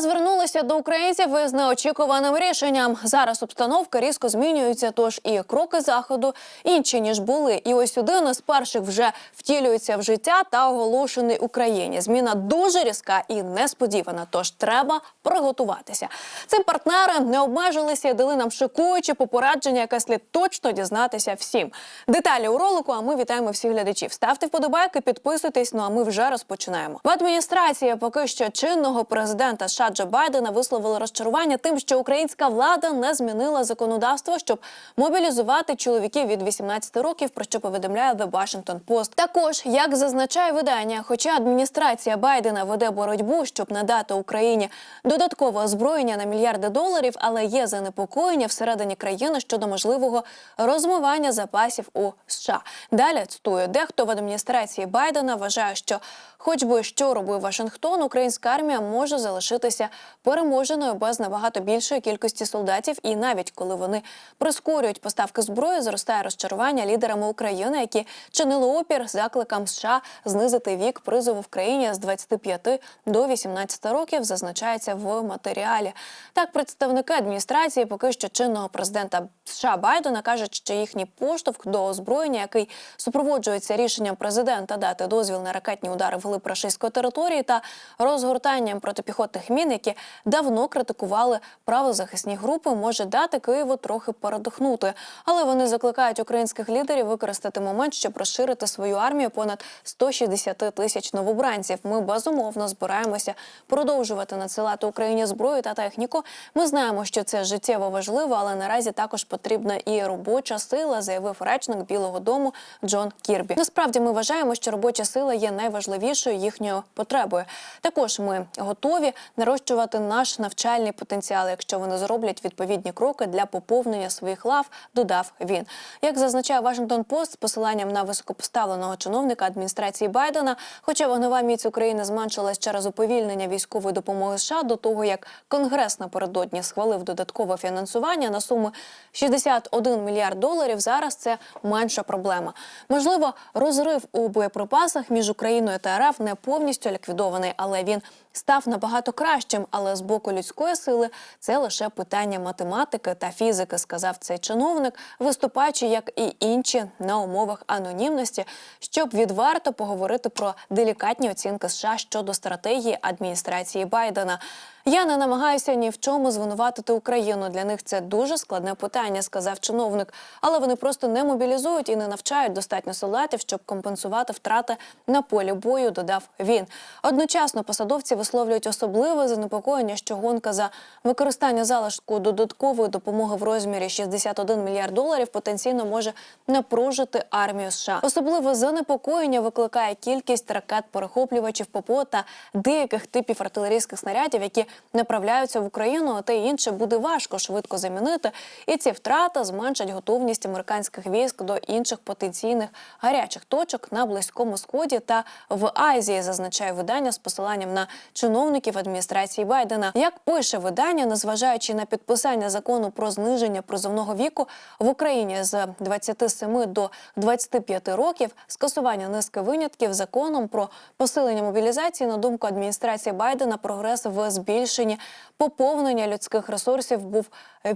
Звернулися до українців із неочікуваним рішенням. Зараз обстановка різко змінюється, тож і кроки заходу інші ніж були. І ось один із перших вже втілюється в життя та оголошений Україні. Зміна дуже різка і несподівана. Тож треба приготуватися. Цим партнери не обмежилися дали нам шокуючі попередження, яке слід точно дізнатися всім. Деталі у ролику. А ми вітаємо всіх глядачів. Ставте вподобайки, підписуйтесь. Ну а ми вже розпочинаємо. В адміністрації поки що чинного президента США Джо Байдена висловили розчарування тим, що українська влада не змінила законодавство, щоб мобілізувати чоловіків від 18 років, про що повідомляє The Washington Post. Також, як зазначає видання, хоча адміністрація Байдена веде боротьбу, щоб надати Україні додаткове озброєння на мільярди доларів, але є занепокоєння всередині країни щодо можливого розмивання запасів у США. Далі цитую, дехто в адміністрації Байдена вважає, що, хоч би що робив Вашингтон, українська армія може залишитися переможеною без набагато більшої кількості солдатів, і навіть коли вони прискорюють поставки зброї, зростає розчарування лідерами України, які чинили опір закликам США знизити вік призову в країні з 25 до 18 років, зазначається в матеріалі. Так, представники адміністрації поки що чинного президента США Байдена кажуть, що їхній поштовх до озброєння, який супроводжується рішенням президента дати дозвіл на ракетні удари вглиб рашистської території та розгортанням протипіхотних мін, які давно критикували правозахисні групи, може дати Києву трохи передихнути. Але вони закликають українських лідерів використати момент, щоб розширити свою армію понад 160 тисяч новобранців. Ми безумовно збираємося продовжувати надсилати Україні зброю та техніку. Ми знаємо, що це життєво важливо, але наразі також потрібна і робоча сила, заявив речник Білого Дому Джон Кірбі. Насправді ми вважаємо, що робоча сила є найважливішою їхньою потребою. Також ми готові нарощувати наш навчальний потенціал, якщо вони зроблять відповідні кроки для поповнення своїх лав. Додав він. Як зазначає Вашингтон Пост з посиланням на високопоставленого чиновника адміністрації Байдена, хоча вогнева міць України зменшилась через уповільнення військової допомоги США до того, як Конгрес напередодні схвалив додаткове фінансування на суму 61 мільярд доларів. Зараз це менша проблема. Можливо, розрив у боєприпасах між Україною та РФ не повністю ліквідований, але він став набагато кращим. Але з боку людської сили це лише питання математики та фізики, сказав цей чиновник, виступаючи як і інші на умовах анонімності, щоб відверто поговорити про делікатні оцінки США щодо стратегії адміністрації Байдена. Я не намагаюся ні в чому звинуватити Україну. Для них це дуже складне питання, сказав чиновник. Але вони просто не мобілізують і не навчають достатньо солдатів, щоб компенсувати втрати на полі бою. Додав він. Одночасно посадовці висловлюють особливе занепокоєння, що гонка за використання залишку додаткової допомоги в розмірі 61 мільярд доларів потенційно може напружити армію США. Особливе занепокоєння викликає кількість ракет-перехоплювачів ППО та деяких типів артилерійських снарядів, які направляються в Україну, а те інше буде важко швидко замінити. І ці втрати зменшать готовність американських військ до інших потенційних гарячих точок на близькому сході та в Азії, зазначає видання з посиланням на чиновників адміністрації Байдена. Як пише видання, незважаючи на підписання закону про зниження призовного віку в Україні з 27 до 25 років, скасування низки винятків законом про посилення мобілізації на думку адміністрації Байдена, прогрес в збільшенні поповнення людських ресурсів був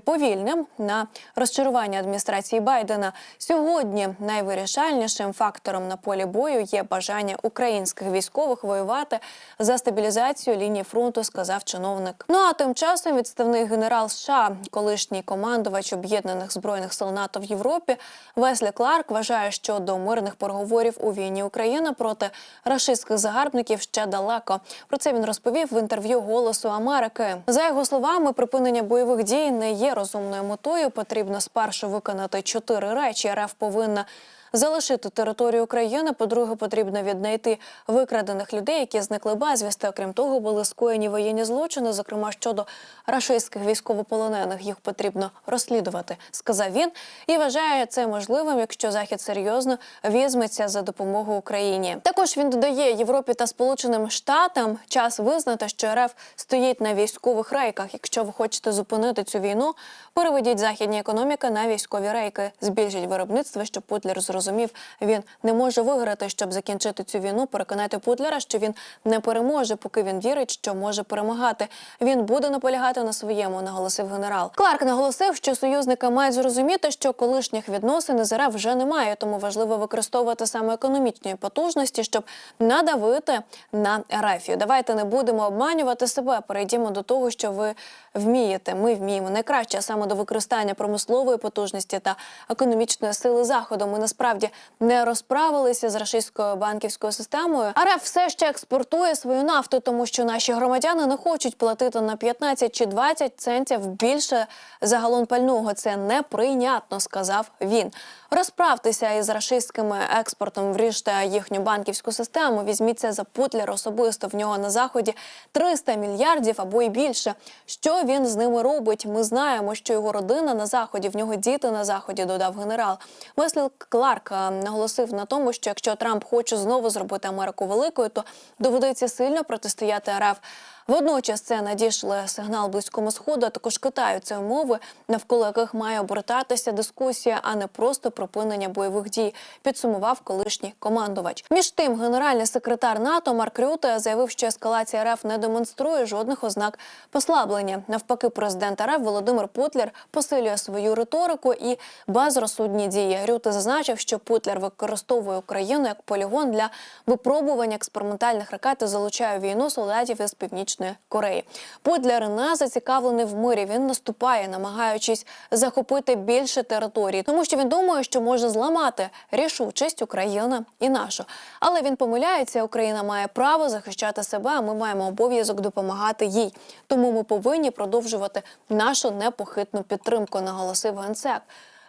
повільним на розчарування адміністрації Байдена. Сьогодні найвирішальнішим фактором на полі бою є бажання українських військових воювати за стабілізацію лінії фронту, сказав чиновник. Ну а тим часом відставний генерал США, колишній командувач об'єднаних збройних сил НАТО в Європі, Веслі Кларк вважає, що до мирних переговорів у війні Україна проти рашистських загарбників ще далеко. Про це він розповів в інтерв'ю Голосу Америки. За його словами, припинення бойових дій не є розумною метою. Потрібно спершу виконати чотири речі. РФ повинна залишити територію України. По-друге, потрібно віднайти викрадених людей, які зникли безвісти. Окрім того, були скоєні воєнні злочини, зокрема щодо рашистських військовополонених. Їх потрібно розслідувати, сказав він. І вважає це можливим, якщо захід серйозно візьметься за допомогу Україні. Також він додає Європі та Сполученим Штатам час визнати, що РФ стоїть на військових рейках. Якщо ви хочете зупинити цю війну, переведіть західні економіки на військові рейки, збільшіть виробництво, щоб Путлер зрозумів, зрозумів, він не може виграти, щоб закінчити цю війну. Переконати Путлера, що він не переможе, поки він вірить, що може перемагати. Він буде наполягати на своєму, наголосив генерал. Кларк наголосив, що союзники мають зрозуміти, що колишніх відносин із РФ вже немає, тому важливо використовувати саме економічні потужності, щоб надавити на РФ. Давайте не будемо обманювати себе. Перейдімо до того, що ви вмієте. Ми вміємо найкраще саме до використання промислової потужності та економічної сили заходу. Ми насправді не розправилися з рашистською банківською системою. РФ все ще експортує свою нафту, тому що наші громадяни не хочуть платити на 15 чи 20 центів більше за галон пального. Це неприйнятно, сказав він. Розправтеся із рашистським експортом, вріжте їхню банківську систему. Візьміться за Путлер особисто в нього на заході 300 мільярдів або й більше. Що він з ними робить? Ми знаємо, що його родина на заході, в нього діти на заході. Додав генерал. Веслі Кларк е, наголосив на тому, що якщо Трамп хоче знову зробити Америку великою, то доведеться сильно протистояти РФ. Водночас це надійшли сигнал близькому сходу, а також Китаю. Це умови, навколо яких має обертатися дискусія, а не просто припинення бойових дій. Підсумував колишній командувач. Між тим, генеральний секретар НАТО Марк Рюте заявив, що ескалація РФ не демонструє жодних ознак послаблення. Навпаки, президент РФ Володимир Путлер посилює свою риторику і безрозсудні дії. Рюте зазначив, що Путлер використовує Україну як полігон для випробування експериментальних ракет і залучає війну солдатів із північної Кореї. Путлер не зацікавлений в мирі. Він наступає, намагаючись захопити більше території, тому що він думає, що може зламати рішучість України і нашу. Але він помиляється. Україна має право захищати себе. а Ми маємо обов'язок допомагати їй. Тому ми повинні продовжувати нашу непохитну підтримку. Наголосив генсек.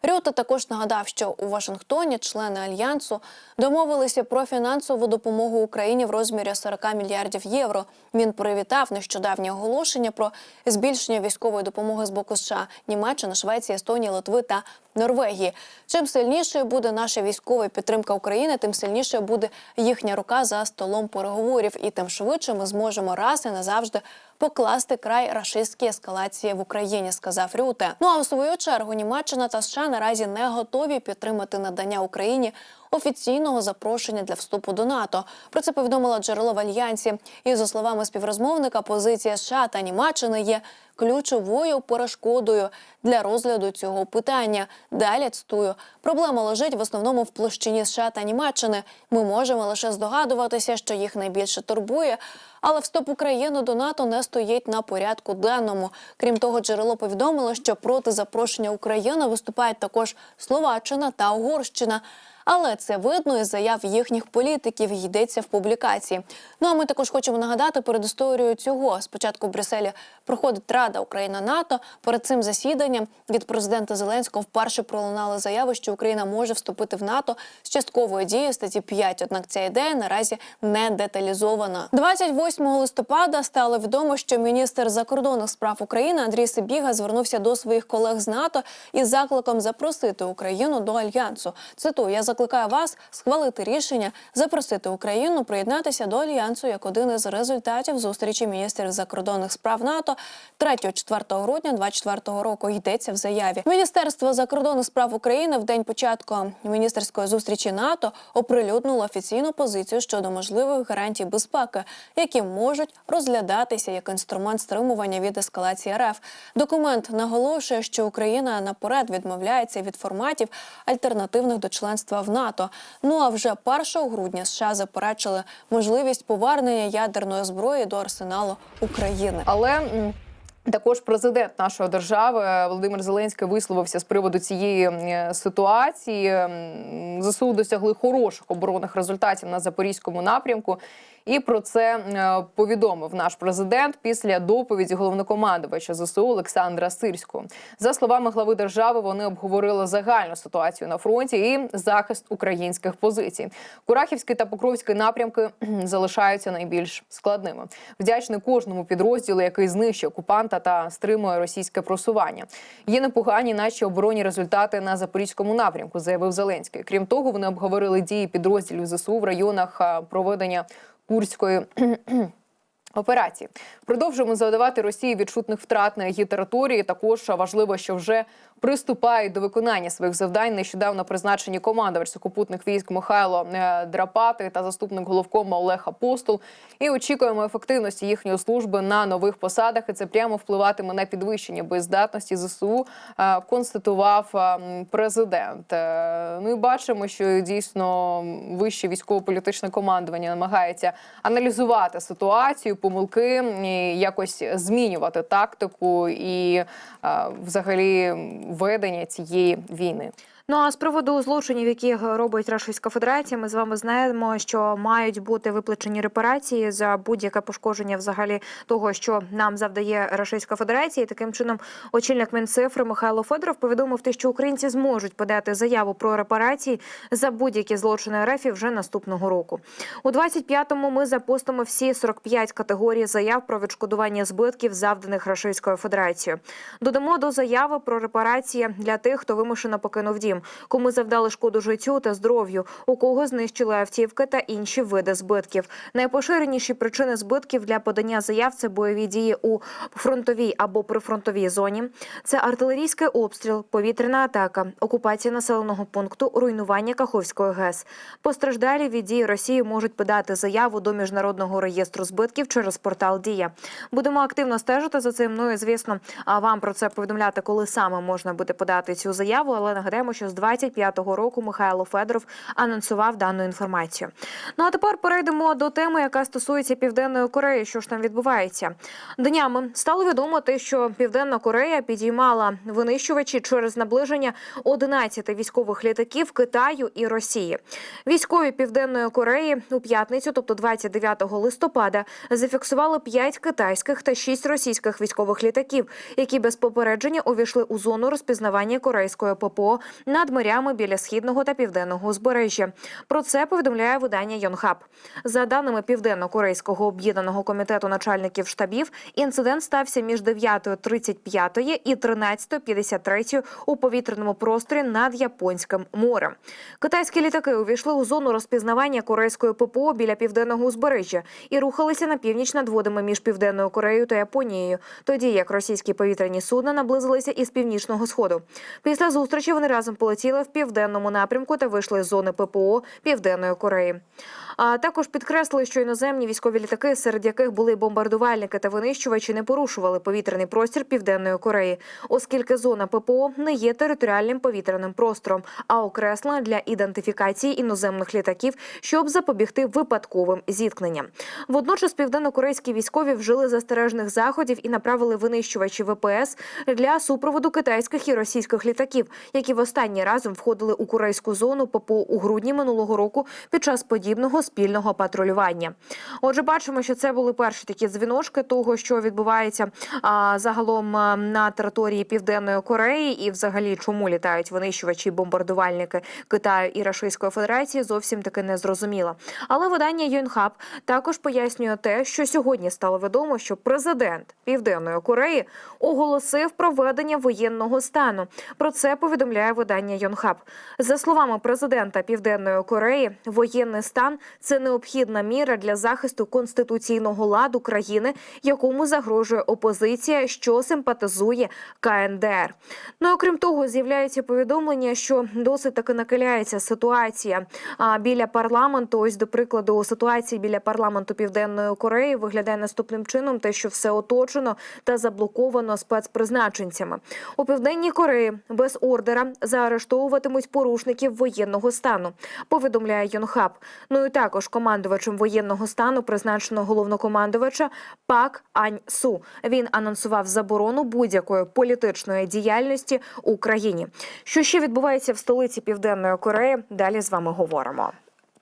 Рюта також нагадав, що у Вашингтоні члени альянсу домовилися про фінансову допомогу Україні в розмірі 40 мільярдів євро. Він привітав нещодавнє оголошення про збільшення військової допомоги з боку США, Німеччини, Швеції, Естонії, Литви та Норвегії. Чим сильнішою буде наша військова підтримка України, тим сильнішою буде їхня рука за столом переговорів, і тим швидше ми зможемо раз і назавжди покласти край рашистській ескалації в Україні, сказав Рюте. Ну а у свою чергу Німеччина та США наразі не готові підтримати надання Україні офіційного запрошення для вступу до НАТО. Про це повідомила джерело в альянсі. І за словами співрозмовника, позиція США та Німеччини є ключовою перешкодою для розгляду цього питання. Далі цитую. проблема лежить в основному в площині США та Німеччини. Ми можемо лише здогадуватися, що їх найбільше турбує. Але вступ України до НАТО не стоїть на порядку денному. Крім того, джерело повідомило, що проти запрошення України виступають також Словаччина та Угорщина. Але це видно із заяв їхніх політиків. Йдеться в публікації. Ну а ми також хочемо нагадати перед історією цього. Спочатку в Брюсселі проходить Рада Україна НАТО. Перед цим засіданням від президента Зеленського вперше пролунали заяви, що Україна може вступити в НАТО з частковою дією статті 5. Однак ця ідея наразі не деталізована. 28 листопада стало відомо, що міністр закордонних справ України Андрій Сибіга звернувся до своїх колег з НАТО із закликом запросити Україну до альянсу. Цитую, я закликаю вас схвалити рішення запросити Україну приєднатися до альянсу як один із результатів зустрічі міністрів закордонних справ НАТО 3-4 грудня 2024 року. Йдеться в заяві. Міністерство закордонних справ України в день початку міністерської зустрічі НАТО оприлюднило офіційну позицію щодо можливих гарантій безпеки, які можуть розглядатися як інструмент стримування від ескалації РФ. Документ наголошує, що Україна наперед відмовляється від форматів альтернативних до членства в НАТО. Ну а вже 1 грудня США заперечили можливість повернення ядерної зброї до арсеналу України. Але також президент нашої держави Володимир Зеленський висловився з приводу цієї ситуації. ЗСУ досягли хороших оборонних результатів на запорізькому напрямку. І про це е, повідомив наш президент після доповіді головнокомандувача ЗСУ Олександра Сирського. За словами глави держави, вони обговорили загальну ситуацію на фронті і захист українських позицій. Курахівський та Покровський напрямки залишаються найбільш складними. Вдячний кожному підрозділу, який знищує окупанта та стримує російське просування. Є непогані наші оборонні результати на запорізькому напрямку, заявив Зеленський. Крім того, вони обговорили дії підрозділів ЗСУ в районах проведення Курської Операції продовжуємо завдавати Росії відчутних втрат на її території. Також важливо, що вже приступають до виконання своїх завдань. Нещодавно призначені командувач сухопутних військ Михайло е, Драпати та заступник головкома Олег Апостол. І очікуємо ефективності їхньої служби на нових посадах. І це прямо впливатиме на підвищення боєздатності ЗСУ. е, Констатував е, президент. Е, Ну бачимо, що дійсно вище військово-політичне командування намагається аналізувати ситуацію, помилки, якось змінювати тактику і взагалі ведення цієї війни. Ну а з приводу злочинів, які робить Російська Федерація, ми з вами знаємо, що мають бути виплачені репарації за будь-яке пошкодження взагалі того, що нам завдає Російська Федерація. І таким чином, очільник Мінцифри Михайло Федоров повідомив те, що українці зможуть подати заяву про репарації за будь-які злочини РФ вже наступного року. У 25-му ми запустимо всі 45 категорій заяв про відшкодування збитків, завданих Російською Федерацією. Додамо до заяви про репарації для тих, хто вимушено покинув дім, кому завдали шкоду життю та здоров'ю, у кого знищили автівки та інші види збитків. Найпоширеніші причини збитків для подання заяв це бойові дії у фронтовій або прифронтовій зоні. Це артилерійський обстріл, повітряна атака, окупація населеного пункту, руйнування Каховської ГЕС. Постраждалі від дії Росії можуть подати заяву до міжнародного реєстру збитків через портал Дія. Будемо активно стежити за цим. Ну і звісно, вам про це повідомляти, коли саме можна буде подати цю заяву. Але нагадаємо, що з 25-го року Михайло Федоров анонсував дану інформацію. Ну а тепер перейдемо до теми, яка стосується Південної Кореї. Що ж там відбувається? Днями стало відомо те, що Південна Корея підіймала винищувачі через наближення 11 військових літаків Китаю і Росії. Військові Південної Кореї у п'ятницю, тобто 29 листопада, зафіксували 5 китайських та 6 російських військових літаків, які без попередження увійшли у зону розпізнавання корейської ППО над морями біля східного та південного узбережжя. Про це повідомляє видання Йонхаб. За даними південно-корейського об'єднаного комітету начальників штабів, інцидент стався між 9.35 і 13.53 у повітряному просторі над Японським морем. Китайські літаки увійшли у зону розпізнавання корейської ППО біля південного узбережжя і рухалися на північ над водами між південною Кореєю та Японією, тоді як російські повітряні судна наблизилися із північного сходу. Після зустрічі вони разом полетіли в південному напрямку та вийшли з зони ППО Південної Кореї. А також підкреслили, що іноземні військові літаки, серед яких були бомбардувальники та винищувачі, не порушували повітряний простір Південної Кореї, оскільки зона ППО не є територіальним повітряним простором, а окреслена для ідентифікації іноземних літаків, щоб запобігти випадковим зіткненням. Водночас південнокорейські військові вжили застережних заходів і направили винищувачі ВПС для супроводу китайських і російських літаків, які в останній разом входили у корейську зону ППО у грудні минулого року під час подібного спільного патрулювання. Отже, бачимо, що це були перші такі дзвіночки того, що відбувається а, загалом на території Південної Кореї, і взагалі чому літають винищувачі бомбардувальники Китаю і Російської Федерації, зовсім таки не зрозуміло. Але видання Юнхаб також пояснює те, що сьогодні стало відомо, що президент Південної Кореї оголосив проведення воєнного стану. Про це повідомляє видання Йонхаб. За словами президента Південної Кореї, воєнний стан це необхідна міра для захисту конституційного ладу країни, якому загрожує опозиція, що симпатизує КНДР. Ну і окрім того, з'являються повідомлення, що досить таки накаляється ситуація а, біля парламенту. Ось до прикладу, ситуація біля парламенту Південної Кореї виглядає наступним чином: те, що все оточено та заблоковано спецпризначенцями у південній Кореї без ордера заарештовуватимуть порушників воєнного стану. Повідомляє Йонхаб. Ну і також командувачем воєнного стану призначено головнокомандувача Пак Ань Су. Він анонсував заборону будь-якої політичної діяльності у країні. Що ще відбувається в столиці Південної Кореї? Далі з вами говоримо.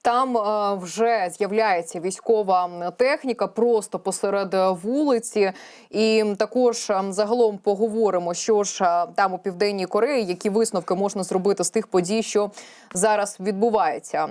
Там е, вже з'являється військова техніка просто посеред вулиці, і також е, загалом поговоримо, що ж е, там у південній Кореї, які висновки можна зробити з тих подій, що зараз відбувається.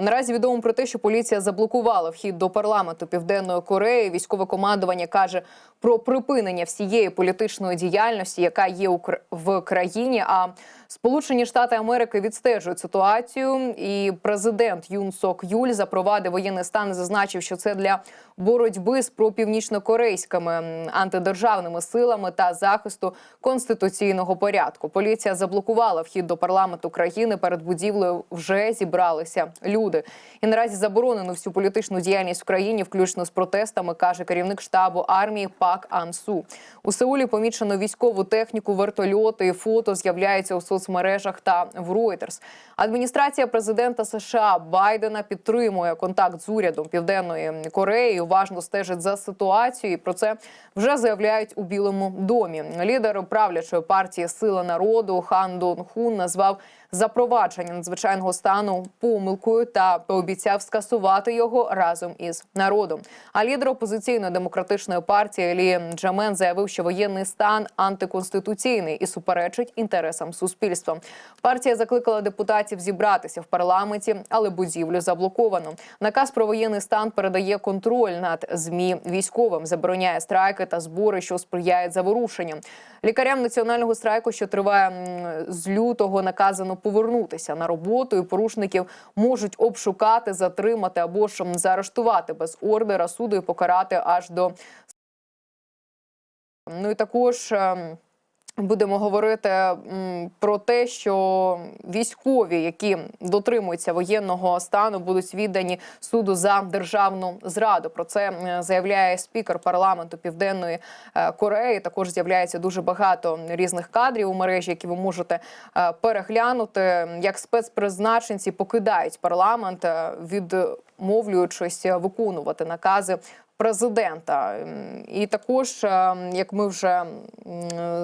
Наразі відомо про те, що поліція заблокувала вхід до парламенту Південної Кореї. Військове командування каже про припинення всієї політичної діяльності, яка є в країні. А Сполучені Штати Америки відстежують ситуацію, і президент Юн Сок Юль запровадив воєнний стан. Зазначив, що це для боротьби з пропівнічнокорейськими антидержавними силами та захисту конституційного порядку. Поліція заблокувала вхід до парламенту країни. Перед будівлею вже зібралися люди. І наразі заборонено всю політичну діяльність в країні, включно з протестами, каже керівник штабу армії Пак Ансу. У Сеулі помічено військову техніку, вертольоти і фото з'являються у соцмережах та в Reuters. Адміністрація президента США Байдена підтримує контакт з урядом Південної Кореї. Уважно стежить за ситуацією. І Про це вже заявляють у Білому домі. Лідер правлячої партії Сила народу Хан Дон Хун назвав запровадження надзвичайного стану помилкою та пообіцяв скасувати його разом із народом. А лідер опозиційної демократичної партії Лі Джамен заявив, що воєнний стан антиконституційний і суперечить інтересам суспільства. Партія закликала депутатів зібратися в парламенті, але будівлю заблоковано. Наказ про воєнний стан передає контроль над змі військовим, забороняє страйки та збори, що сприяють заворушенням. Лікарям національного страйку, що триває з лютого, наказано повернутися на роботу. і Порушників можуть обшукати, затримати або ж заарештувати без ордера суду і покарати аж до Ну і також ем, будемо говорити про те, що військові, які дотримуються воєнного стану, будуть віддані суду за державну зраду. Про це заявляє спікер парламенту Південної е, Кореї. Також з'являється дуже багато різних кадрів у мережі, які ви можете е, переглянути. Як спецпризначенці покидають парламент, е, відмовлюючись виконувати накази президента. І також, е, як ми вже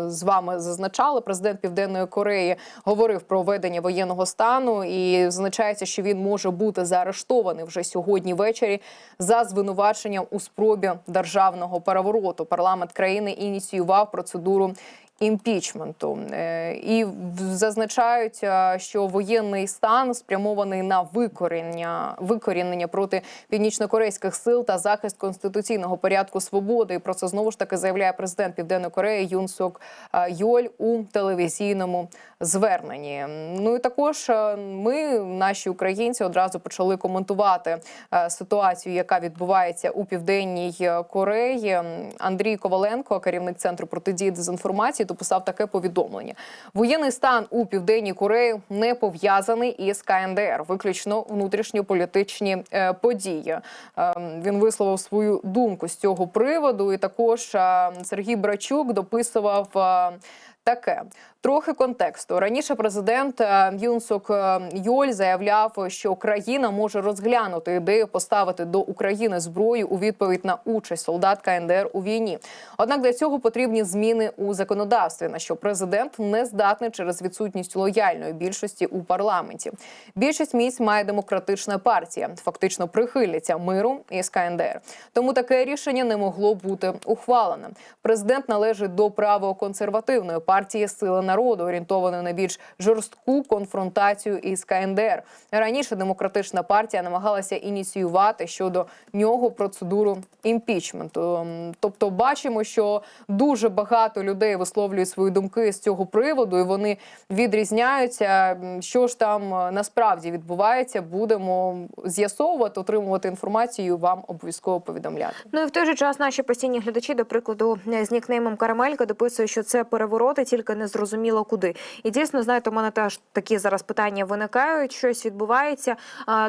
з вами зазначали, президент Південної Кореї говорив про введення воєнного стану і зазначається, що він може бути заарештований вже сьогодні ввечері за звинуваченням у спробі державного перевороту. Парламент країни ініціював процедуру. Імпічменту Е, і зазначають, е, що воєнний стан спрямований на викорінення викорінення проти північнокорейських сил та захист конституційного порядку свободи. І про це знову ж таки заявляє президент Південної Кореї Юн е, Йоль у телевізійному зверненні. Ну і також ми, наші українці, одразу почали коментувати ситуацію, яка відбувається у південній Кореї. Андрій Коваленко, керівник центру протидії дезінформації, дописав таке повідомлення: воєнний стан у південній Кореї не пов'язаний із КНДР, виключно внутрішньополітичні е, події. Е, Він висловив свою думку з цього приводу. І також е, Сергій Брачук дописував. е, Таке трохи контексту раніше президент е, Юн Сок е, Йоль заявляв, що країна може розглянути ідею поставити до України зброю у відповідь на участь солдат КНДР у війні. Однак для цього потрібні зміни у законодавстві, на що президент не здатний через відсутність лояльної більшості у парламенті. Більшість місць має демократична партія, фактично прихильниця миру із КНДР. Тому таке рішення не могло бути ухвалене. Президент належить до правоконсервативної партії Сила народу, орієнтованої на більш жорстку конфронтацію із КНДР. Раніше демократична партія намагалася ініціювати щодо нього процедуру імпічменту. Тобто, бачимо, що дуже багато людей висловлюють свої думки з цього приводу, і вони відрізняються. Що ж там е, насправді відбувається, будемо з'ясовувати, отримувати інформацію. Вам обов'язково повідомляти. Ну і в той же час наші постійні глядачі, до прикладу, з нікнеймом Карамелька дописує, що це перевороти, тільки не зрозуміло куди. І дійсно, знаєте, у мене теж такі зараз питання виникають. Щось відбувається.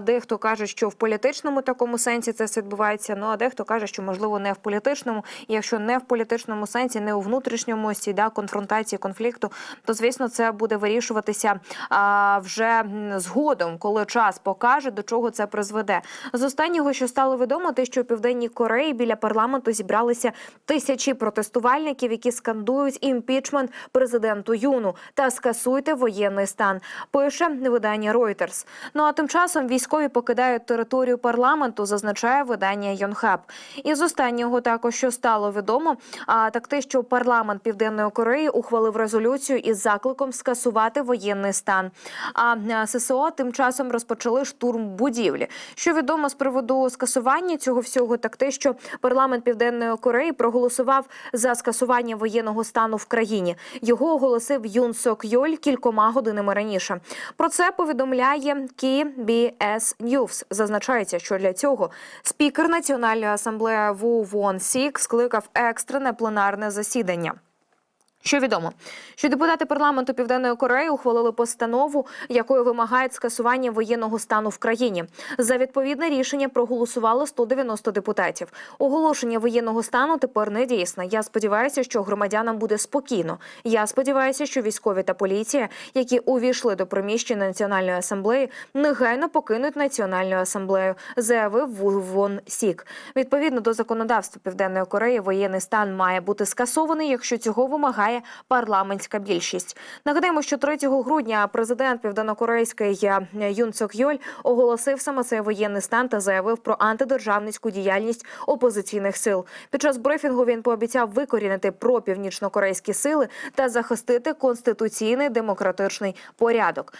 Дехто каже, що в політичному такому сенсі це все відбувається. Ну а дехто каже, що можливо не в політичному. І якщо не в політичному сенсі, не у внутрішньому цій, да, конфронтації конфлікту, то звісно це буде вирішуватися а, вже згодом, коли час покаже, до чого це призведе. З останнього, що стало відомо, те, що у південній Кореї біля парламенту зібралися тисячі протестувальників, які скандують імпічмент президенту Юну та скасуйте воєнний стан. Пише видання Reuters. Ну а тим часом військові покидають територію парламенту, зазначає видання Йонхаб. І з останнього також що стало відомо, а так те, що парламент Південної Кореї ухвалив резолюцію із закликом скасувати воєнний стан. А ССО тим часом розпочали штурм будівлі. Що відомо з приводу скасування цього всього, так те, що парламент Південної Кореї проголосував за скасування воєнного стану в країні. Його оголосив Юн Сок Йоль кількома годинами раніше. Про це повідомляє KBS News. Зазначається, що для цього спікер Національної асамблеї Ву Вон Сік скликав екстрене пленарне засідання. Що відомо, що депутати парламенту Південної Кореї ухвалили постанову, якою вимагають скасування воєнного стану в країні. За відповідне рішення проголосувало 190 депутатів. Оголошення воєнного стану тепер не дійсне. Я сподіваюся, що громадянам буде спокійно. Я сподіваюся, що військові та поліція, які увійшли до приміщення національної асамблеї, негайно покинуть національну асамблею, заявив Вон Сік. Відповідно до законодавства Південної Кореї, воєнний стан має бути скасований, якщо цього вимагає парламентська більшість. Нагадаємо, що 3 грудня президент південнокорейський е, Юн Цок Йоль оголосив саме цей воєнний стан та заявив про антидержавницьку діяльність опозиційних сил. Під час брифінгу він пообіцяв викорінити пропівнічнокорейські сили та захистити конституційний демократичний порядок.